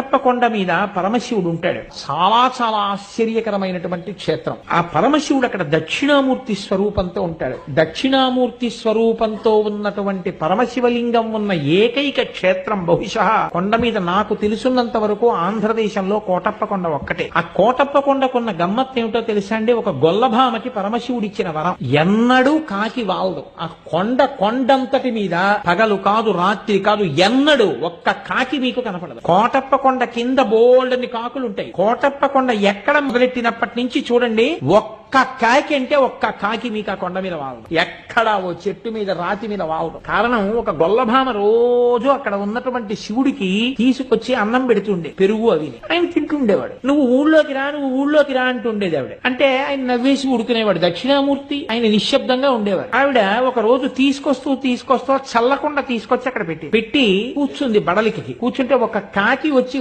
కోటప్ప కొండ మీద పరమశివుడు ఉంటాడు. చాలా చాలా ఆశ్చర్యకరమైనటువంటి క్షేత్రం. ఆ పరమశివుడు అక్కడ దక్షిణామూర్తి స్వరూపంతో ఉంటాడు. దక్షిణామూర్తి స్వరూపంతో ఉన్నటువంటి పరమశివలింగం ఉన్న ఏకైక క్షేత్రం బహుశా కొండ మీద నాకు తెలుసున్నంత వరకు ఆంధ్రదేశంలో కోటప్ప కొండ ఒక్కటే. ఆ కోటప్పకొండకున్న గమ్మత్ ఏమిటో తెలుసా అండి? ఒక గొల్లభామకి పరమశివుడిచ్చిన వరం. ఎన్నడూ కాకి వాలదు. ఆ కొండ కొండంతటి మీద పగలు కాదు రాత్రి కాదు ఎన్నడూ ఒక్క కాకి మీకు కనపడదు. కోటప్ప కొండ కింద బోల్డని కాకులు ఉంటాయి కోటప్ప కొండ ఎక్కడ మొదలెట్టినప్పటి నుంచి చూడండి ఒక్క ఒక్క కాకి అంటే ఒక్క కాకి మీకు ఆ కొండ మీద వాలదు. ఎక్కడ ఓ చెట్టు మీద రాతి మీద వాలదు. కారణం ఒక గొల్లభామ రోజు అక్కడ ఉన్నటువంటి శివుడికి తీసుకొచ్చి అన్నం పెడుతుండే పెరుగు అవి ఆయన తింటుండేవాడు. నువ్వు ఊళ్ళోకి రా నువ్వు ఊళ్ళోకి రా అంటుండేది ఆవిడ. అంటే ఆయన నవ్వేసి ఉడుకునేవాడు. దక్షిణామూర్తి ఆయన నిశ్శబ్దంగా ఉండేవాడు. ఆవిడ ఒక రోజు తీసుకొస్తూ తీసుకొస్తూ చల్లకుండా తీసుకొచ్చి అక్కడ పెట్టి పెట్టి కూర్చుంది బడలికి. కూర్చుంటే ఒక కాకి వచ్చి